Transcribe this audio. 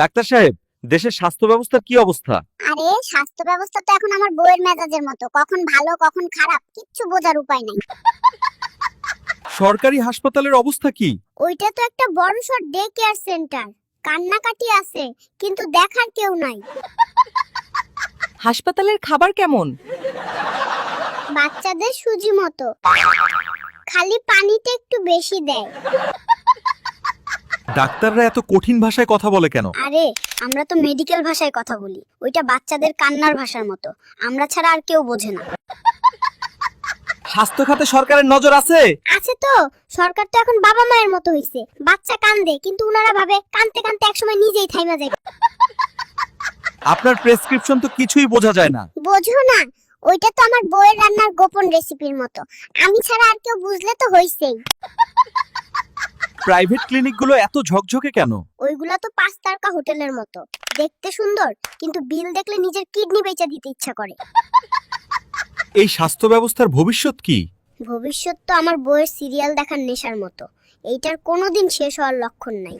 Doctor সাহেব দেশের স্বাস্থ্য ব্যবস্থার কি অবস্থা? আরে স্বাস্থ্য ব্যবস্থা তো এখন আমার বউয়ের মেজাজের মতো। কখন ভালো কখন খারাপ কিচ্ছু বোঝার উপায় নাই। সরকারি হাসপাতালের অবস্থা কি? ওইটা তো একটা বড়সড় ডে কেয়ার সেন্টার কান্নাকাটি আছে কিন্তু দেখার কেউ নাই। হাসপাতালের খাবার কেমন? বাচ্চাদের সুজি মতো। খালি পানিতে একটু বেশি দেয়। ডাক্তাররা এত কঠিন ভাষায় কথা বলে কেন? আরে আমরা তো মেডিকেল ভাষায় কথা বলি। ওইটা বাচ্চাদের কান্নার ভাষার মতো। আমরা ছাড়া আর কেউ বোঝে না। স্বাস্থ্য খাতে সরকারের নজর আছে? আছে তো। সরকার তো এখন বাবা মায়ের মতো হইছে। বাচ্চা কান্দে কিন্তু উনারা ভাবে কানতে কানতে একসময় নিজেই থাইমা যায়। আপনার প্রেসক্রিপশন তো কিছুই বোঝা যায় না। বোঝো না। ওইটা তো আমার বউয়ের রান্নার গোপন রেসিপির মতো। আমি ছাড়া আর কেউ বুঝলে তো হইছেই। প্রাইভেট ক্লিনিকগুলো এত ঝকঝকে কেন? ওইগুলা তো পাঁচ তারকা হোটেলের মতো। দেখতে সুন্দর কিন্তু বিল দেখলে নিজের কিডনি বেচে দিতে ইচ্ছা করে। এই স্বাস্থ্য ব্যবস্থার ভবিষ্যৎ কি? ভবিষ্যৎ তো আমার বইয়ের সিরিয়াল দেখার নেশার মতো। এইটার কোনোদিন শেষ হওয়ার লক্ষণ নাই।